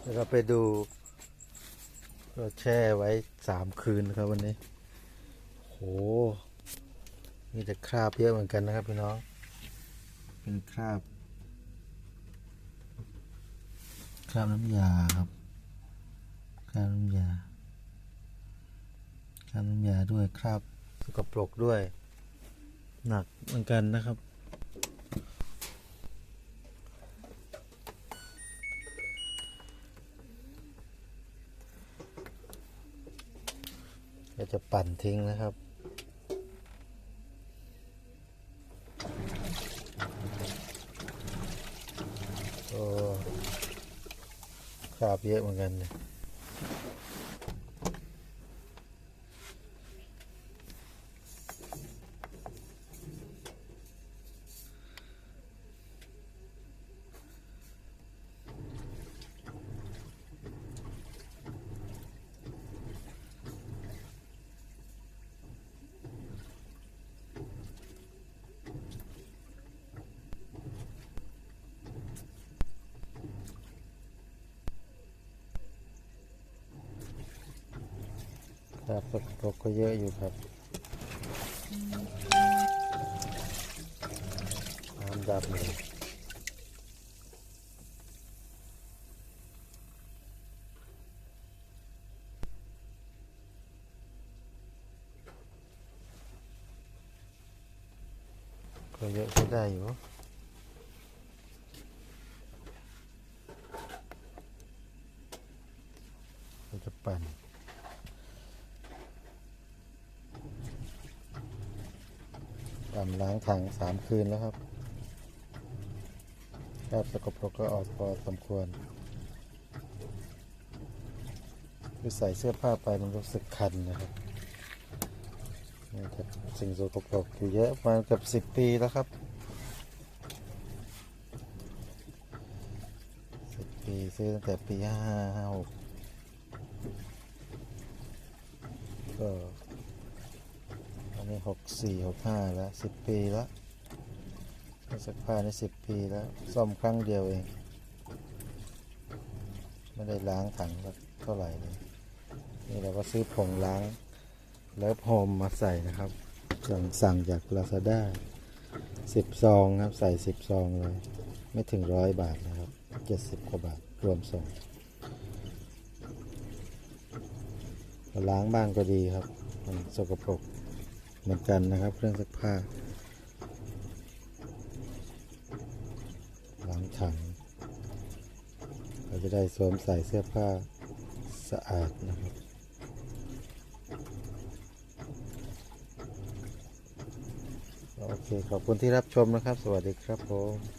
เดี๋ยวเราไปดู เราแช่ไว้สามคืนครับวันนี้ โห มีแต่คราบเยอะเหมือนกันนะครับพี่น้อง เป็นคราบ คราบน้ำยาครับ คราบน้ำยา คราบน้ำยาด้วยคราบสกปรกด้วย หนักเหมือนกันนะครับ ก็จะปั่นทิ้งนะครับโอ้คราบเยอะเหมือนกันเนี่ย คราบสกปรกก็เยอะอยู่ครับน้ำดำเลยก็เยอะใช้ได้อยู่จะปั่น ปั่นล้างถังสามคืนแล้วครับคราบสกปรกก็ออกพอสมควรคือใส่เสื้อผ้าไปมันรู้สึกคันนะครับนี่สิ่งสกปรกอยู่เยอะประมาณเกือบสิบปีแล้วครับสิบปีซื้อตั้งแต่ปีห้าหกก็อันนี้ หกสี่หกห้าแล้วสิบปีแล้วเครื่องซักผ้านี่สิบปีแล้วซ่อมครั้งเดียวเอง ไม่ได้ล้างถังสักเท่าไหร่เลยนี่เราก็ซื้อผงล้างเลิฟโฮมมาใส่นะครับสั่งสั่งจากลาซาด้าสิบซองครับ ใส่สิบซองเลย ไม่ถึงร้อยบาทนะครับเจ็ดสิบกว่าบาทรวมส่งล้างบ้างก็ดีครับ มันสกปรก เหมือนกันนะครับ เครื่องซักผ้าล้างถัง เราจะได้สวมใส่เสื้อผ้าสะอาดนะครับโอเคขอบคุณที่รับชมนะครับ สวัสดีครับผม